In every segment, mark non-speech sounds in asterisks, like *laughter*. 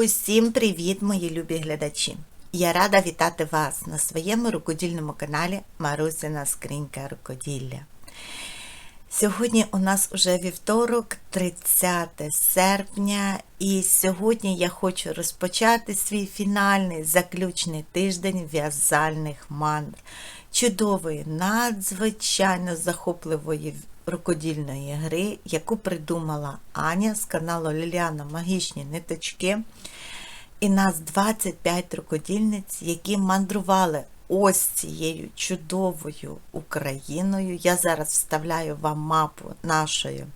Усім привіт, мої любі глядачі! Я рада вітати вас на своєму рукодільному каналі Марусина Скринька Рукоділля. Сьогодні у нас уже вівторок, 30 серпня, і сьогодні я хочу розпочати свій фінальний заключний тиждень в'язальних мандр. Чудової, надзвичайно захопливої рукодільної гри, яку придумала Аня з каналу Ліліана Магічні ниточки. І нас 25 рукодільниць, які мандрували ось цією чудовою Україною. Я зараз вставляю вам мапу нашої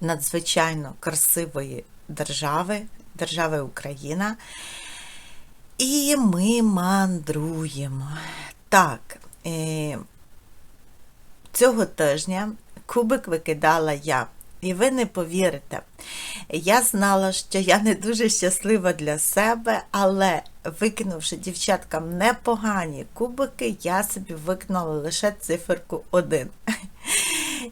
надзвичайно красивої держави, держави Україна. І ми мандруємо. Так, е, цього тижня кубик викидала я. І ви не повірите, я знала, що я не дуже щаслива для себе, але викинувши дівчаткам непогані кубики, я собі викинула лише циферку 1.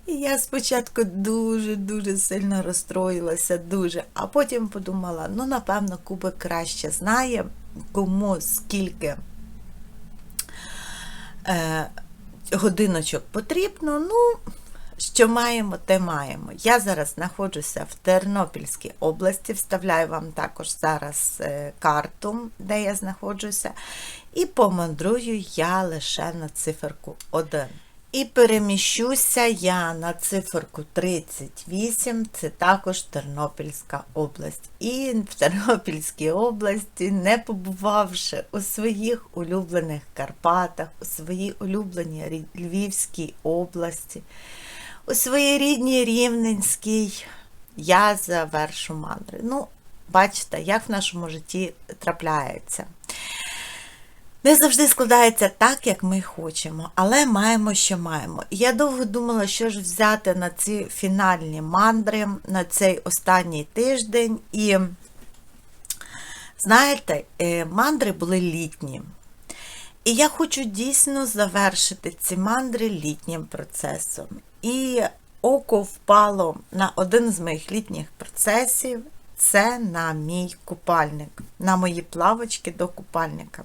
І я спочатку дуже-дуже сильно розстроїлася, дуже, а потім подумала: ну, напевно, кубик краще знає, кому скільки. Е, Годиночок потрібно, ну, що маємо, те маємо. Я зараз знаходжуся в Тернопільській області, вставляю вам також зараз е, карту, де я знаходжуся, і помандрую я лише на циферку 1. І переміщуся я на циферку 38, це також Тернопільська область. І в Тернопільській області, не побувавши у своїх улюблених Карпатах, у своїй улюбленій Львівській області, у своїй рідній Рівненській, я завершу мандри. Ну, бачите, як в нашому житті трапляється. Не завжди складається так, як ми хочемо, але маємо, що маємо. І я довго думала, що ж взяти на ці фінальні мандри, на цей останній тиждень. І, знаєте, е, мандри були літні. І я хочу дійсно завершити ці мандри літнім процесом. І око впало на один з моїх літніх процесів. Це на мій купальник, на мої плавочки до купальника.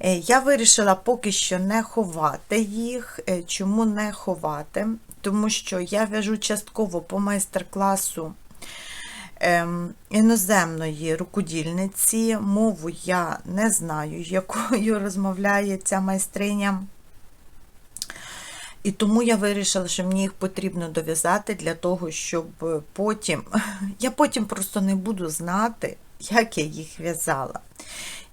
Е, я вирішила поки що не ховати їх. Е, чому не ховати? Тому що я в'яжу частково по майстер-класу ем, іноземної рукодільниці. Мову я не знаю, якою розмовляє ця майстриня. І тому я вирішила, що мені їх потрібно дов'язати для того, щоб потім. *laughs* Я потім просто не буду знати, як я їх в'язала.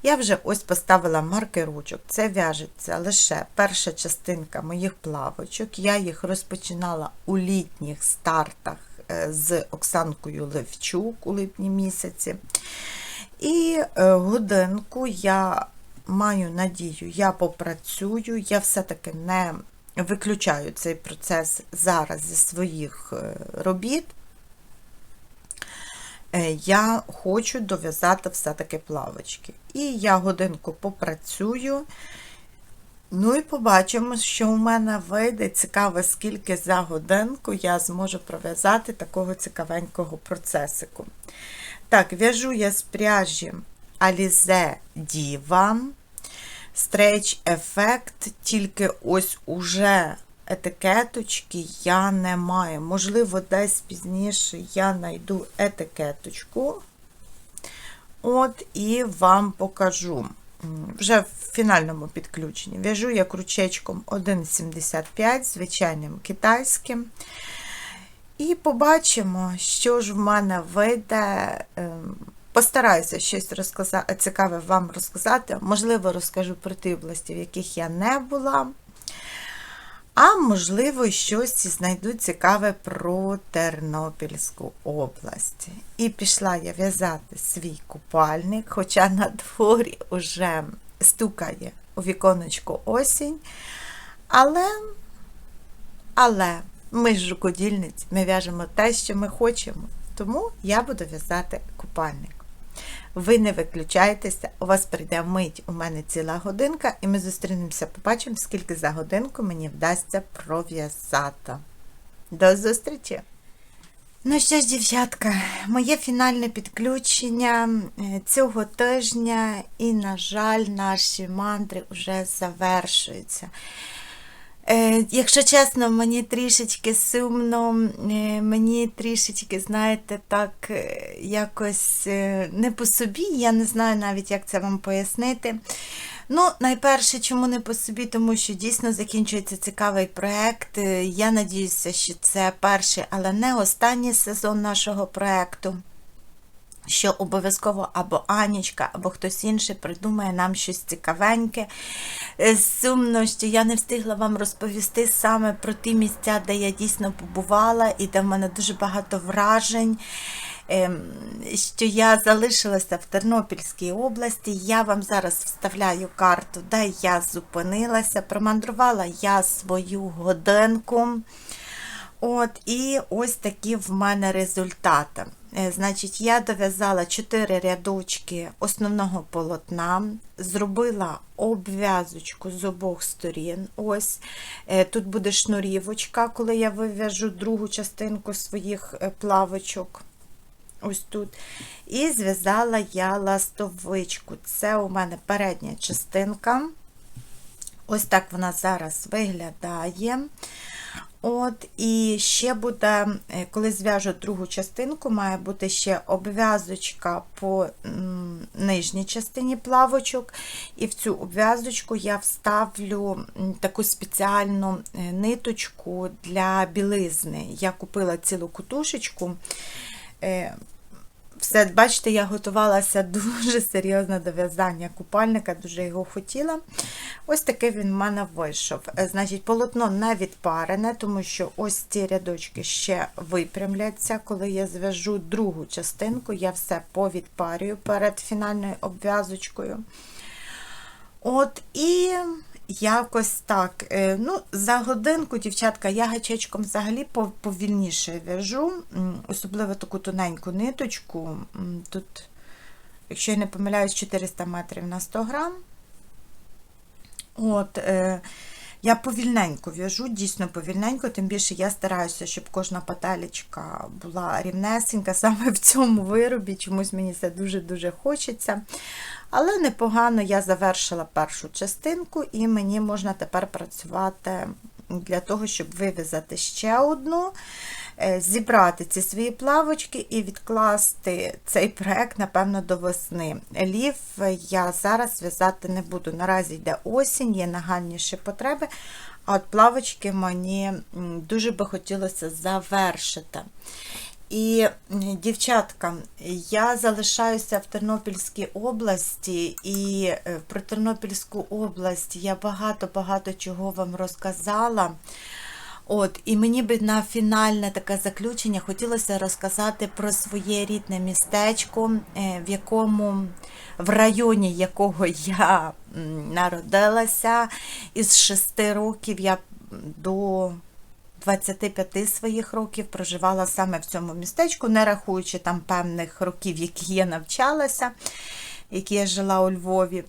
Я вже ось поставила маркерочок, це в'яжеться лише перша частинка моїх плавочок. Я їх розпочинала у літніх стартах е, з Оксанкою Левчук у липні місяці. І е, годинку я маю надію, я попрацюю, я все-таки не виключаю цей процес зараз зі своїх е, робіт. Е, я хочу дов'язати все-таки плавочки. І я годинку попрацюю. Ну і побачимо, що у мене вийде цікаво, скільки за годинку я зможу пров'язати такого цікавенького процесику. Так, в'яжу я з пряжі Alize Diva. Stretch Effect, тільки ось уже етикеточки я не маю. Можливо, десь пізніше я знайду етикеточку. От, і вам покажу. Вже в фінальному підключенні. В'яжу я крючечком 1,75, звичайним китайським. І побачимо, що ж в мене вийде. Ем, постараюся щось розказати, цікаве вам розказати. Можливо, розкажу про ті області, в яких я не була. А можливо, щось знайду цікаве про Тернопільську область. І пішла я в'язати свій купальник, хоча на дворі вже стукає у віконечко осінь. Але, але ми ж рукодільниці, ми в'яжемо те, що ми хочемо. Тому я буду в'язати купальник. Ви не виключайтеся, у вас прийде мить, у мене ціла годинка, і ми зустрінемося, побачимо, скільки за годинку мені вдасться пров'язати. До зустрічі! Ну що ж, дівчатка, моє фінальне підключення е, цього тижня, і, на жаль, наші мандри вже завершуються. Е, Якщо чесно, мені трішечки сумно, е, мені трішечки, знаєте, так е, якось не по собі, я не знаю навіть, як це вам пояснити. Ну, найперше, чому не по собі, тому що дійсно закінчується цікавий проєкт. Я надіюся, що це перший, але не останній сезон нашого проєкту. Що обов'язково або Анічка, або хтось інший придумає нам щось цікавеньке. Е, Сумно, що я не встигла вам розповісти саме про ті місця, де я дійсно побувала, і де в мене дуже багато вражень. Ем, Що я залишилася в Тернопільській області. Я вам зараз вставляю карту, де я зупинилася. Промандрувала я свою годинку. От, і ось такі в мене результати. Е, Значить, я дов'язала 4 рядочки основного полотна, зробила обв'язочку з обох сторін. Ось Е, тут буде шнурівочка, коли я вив'яжу другу частинку своїх е, плавочок. Ось тут. І зв'язала я ластовичку. Це у мене передня частинка. Ось так вона зараз виглядає. От, І ще буде, е, коли зв'яжу другу частинку, має бути ще обв'язочка по нижній частині плавочок. І в цю обв'язочку я вставлю таку спеціальну е, ниточку для білизни. Я купила цілу кутушечку. Все, бачите, я готувалася *laughs* дуже серйозно до в'язання купальника, дуже його хотіла. Ось такий він в мене вийшов. Е, Значить, полотно не відпарене, тому що ось ці рядочки ще випрямляться. Коли я зв'яжу другу частинку, я все повідпарюю перед фінальною обв'язочкою. От і якось так. Е, Ну, За годинку, дівчатка, я гачечком взагалі повільніше в'яжу, особливо таку тоненьку ниточку. Тут, якщо я не помиляюсь, 400 метрів на 100 грам. От, е, я повільненько в'яжу, дійсно повільненько, тим більше я стараюся, щоб кожна петелечка була рівнесенька. Саме в цьому виробі, чомусь мені це дуже-дуже хочеться. Але непогано я завершила першу частинку, і мені можна тепер працювати для того, щоб вив'язати ще одну, зібрати ці свої плавочки і відкласти цей проект, напевно, до весни. Лів я зараз в'язати не буду. Наразі йде осінь, є нагальніші потреби, а от плавочки мені дуже би хотілося завершити. І, дівчатка, я залишаюся в Тернопільській області, і е, про Тернопільську область я багато-багато чого вам розказала. От, і мені би на фінальне таке заключення хотілося розказати про своє рідне містечко, е, в якому в районі якого я народилася. Із шести років я до 25 своїх років проживала саме в цьому містечку, не рахуючи там певних років, які я навчалася, які я жила у Львові.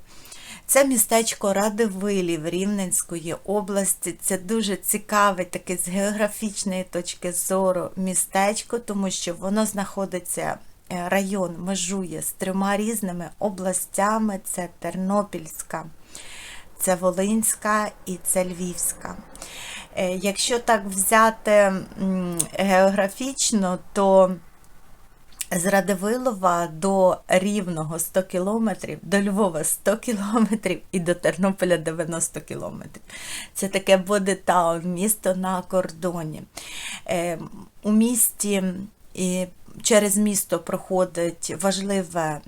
Це містечко Радивилів Рівненської області. Це дуже цікаве таке з географічної точки зору містечко, тому що воно знаходиться, е, район межує з трьома різними областями: це Тернопільська, це Волинська і це Львівська. Е, Якщо так взяти географічно, то з Радивилова до Рівного 100 кілометрів, до Львова 100 кілометрів і до Тернополя 90 кілометрів. Це таке бодитаун, місто на кордоні. Е, У місті і через місто проходить важливе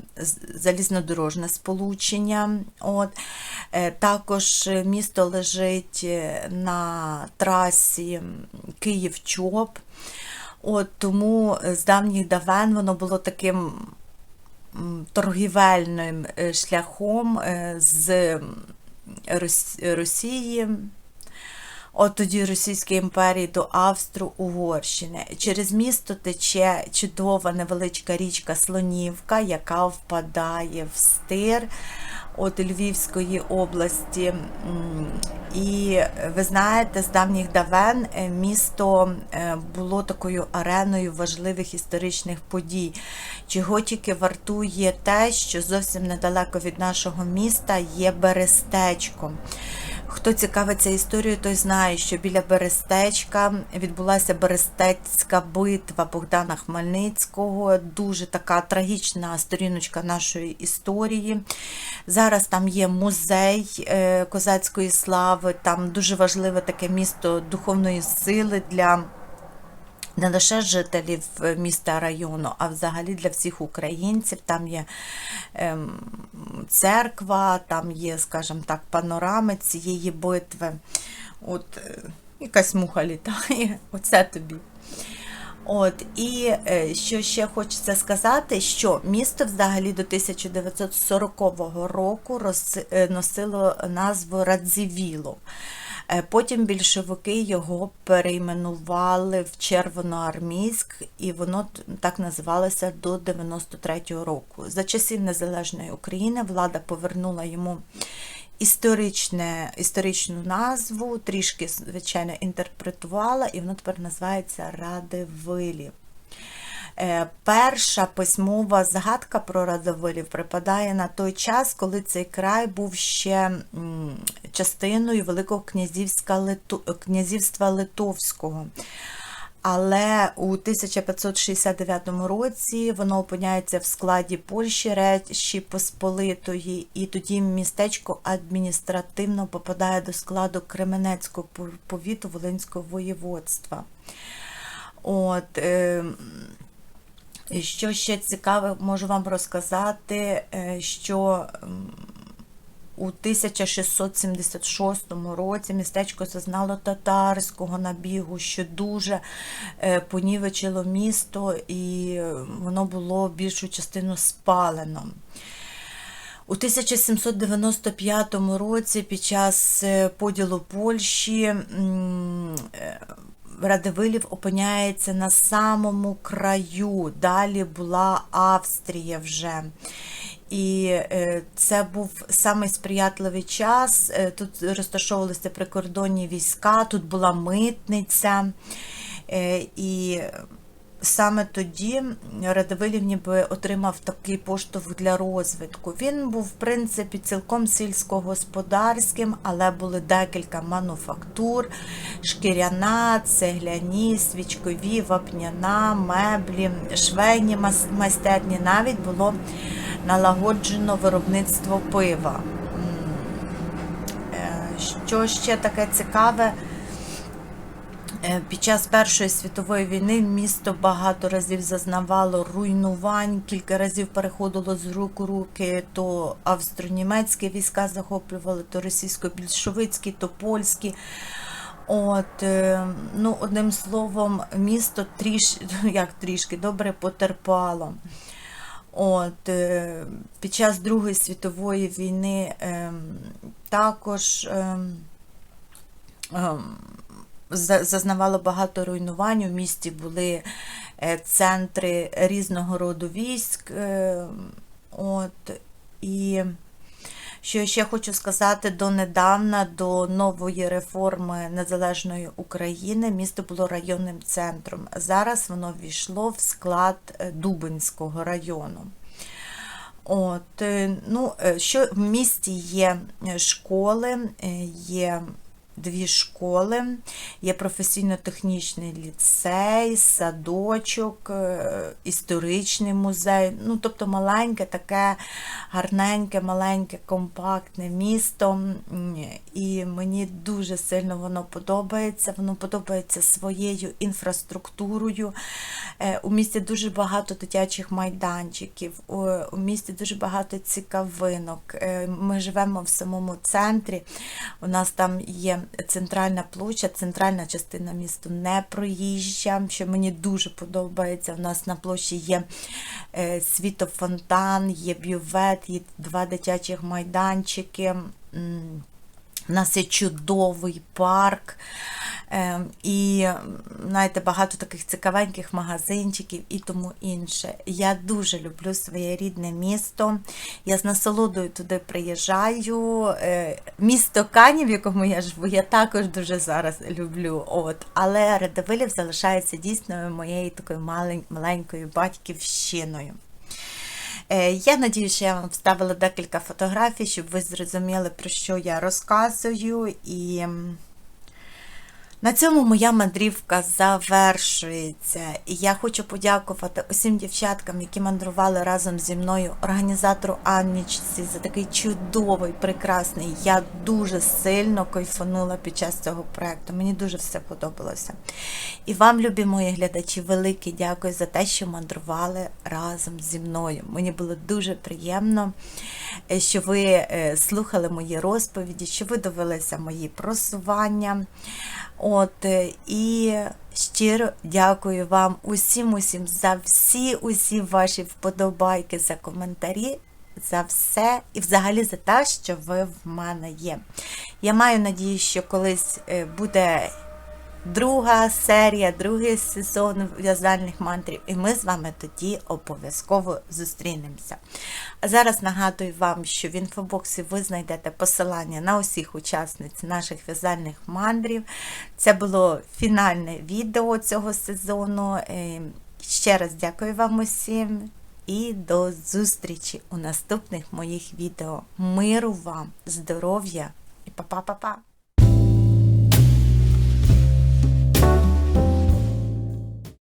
залізнодорожне сполучення. От. Е, Також місто лежить е, на трасі Київ-Чоп. От тому з давніх давен воно було таким торгівельним е, шляхом е, з Росії, от тоді Російської імперії до Австро-Угорщини. Через місто тече чудова невеличка річка Слонівка, яка впадає в стир. от Львівської області. І ви знаєте, з давніх давен е, місто е, було такою ареною важливих історичних подій, чого тільки вартує те, що зовсім недалеко від нашого міста є Берестечко. Хто цікавиться історією, той знає, що біля Берестечка відбулася Берестецька битва Богдана Хмельницького. Дуже така трагічна сторіночка нашої історії. Зараз там є музей е, козацької слави, там дуже важливе таке місто духовної сили для. Не лише жителів е, міста району, а взагалі для всіх українців. Там є ем, церква, там є, скажімо так, панорами цієї битви. От е, якась муха літає, *laughs* оце тобі. От, і е, що ще хочеться сказати, що місто взагалі до 1940 року роз, е, носило назву Радзивіло. Е, Потім більшовики його перейменували в Червоноармійськ, і воно так називалося до 93-го року. За часів Незалежної України влада повернула йому історичне, історичну назву, трішки, звичайно, інтерпретувала, і воно тепер називається Радивилів. Е, Перша письмова згадка про Радовилів припадає на той час, коли цей край був ще частиною Великого князівства Литовського. Але у 1569 році воно опиняється в складі Польщі Речі Посполитої, і тоді містечко адміністративно попадає до складу Кременецького повіту Волинського воєводства. От, е, що ще цікаве, можу вам розказати, е, що у 1676 році містечко зазнало татарського набігу, що дуже е, понівечило місто, і е, воно було більшу частину спалено. У 1795 році під час поділу Польщі Радивилів опиняється на самому краю. Далі була Австрія вже. І е, це був самий сприятливий час. Е, Тут розташовувалися прикордонні війська, тут була митниця. Е, І саме тоді Радивилів ніби отримав такий поштовх для розвитку. Він був, в принципі, цілком сільськогосподарським, але були декілька мануфактур: шкіряна, цегляні, свічкові, вапняна, меблі, швейні майстерні. Навіть було налагоджено виробництво пива. Е, Що ще таке цікаве? Е, Під час Першої світової війни місто багато разів зазнавало руйнувань, кілька разів переходило з рук у руки, то австро-німецькі війська захоплювали, то російсько-більшовицькі, то польські. От, е, ну, одним словом, місто тріш, *laughs* як трішки добре потерпало. От, е, під час Другої світової війни ем, також ем, ем, зазнавало багато руйнувань. У місті були е, центри різного роду військ. е, От, і що ще хочу сказати, донедавна, до нової реформи Незалежної України, місто було районним центром. Зараз воно ввійшло в склад е, Дубинського району. От, ну, що в місті є школи, є дві школи, є професійно-технічний ліцей, садочок, е, історичний музей. Ну, тобто маленьке, таке гарненьке, маленьке, компактне місто. І мені дуже сильно воно подобається. Воно подобається своєю інфраструктурою. Е, У місті дуже багато дитячих майданчиків, у місті дуже багато цікавинок. Е, Ми живемо в самому центрі. У нас там є центральна площа, центральна частина міста не проїжджа, що мені дуже подобається. У нас на площі є е, світофонтан, є бювет, є два дитячих майданчики. У нас є чудовий парк. Ем, І знаєте, багато таких цікавеньких магазинчиків і тому інше. Я дуже люблю своє рідне місто. Я з насолодою туди приїжджаю. Е, Місто Канів, в якому я живу, я також дуже зараз люблю. От. Але Радивилів залишається дійсно моєю такою маленькою батьківщиною. Е, Я надію, що я вам вставила декілька фотографій, щоб ви зрозуміли, про що я розказую. І на цьому моя мандрівка завершується. І я хочу подякувати усім дівчаткам, які мандрували разом зі мною, організатору Аннічці за такий чудовий, прекрасний. Я дуже сильно кайфанула під час цього проєкту. Мені дуже все подобалося. І вам, любі мої глядачі, велике дякую за те, що мандрували разом зі мною. Мені було дуже приємно, е, що ви е, слухали мої розповіді, що ви дивилися мої просування. От, е, і щиро дякую вам усім усім за всі усі ваші вподобайки, за коментарі, за все і взагалі за те, що ви в мене є. Я маю надію, що колись е, буде друга серія, другий сезон в'язальних мантрів, і ми з вами тоді обов'язково зустрінемося. Зараз нагадую вам, що в інфобоксі ви знайдете посилання на усіх учасниць наших в'язальних мандрів. Це було фінальне відео цього сезону. Е, Ще раз дякую вам усім і до зустрічі у наступних моїх відео. Миру вам, здоров'я і па-па-па-па!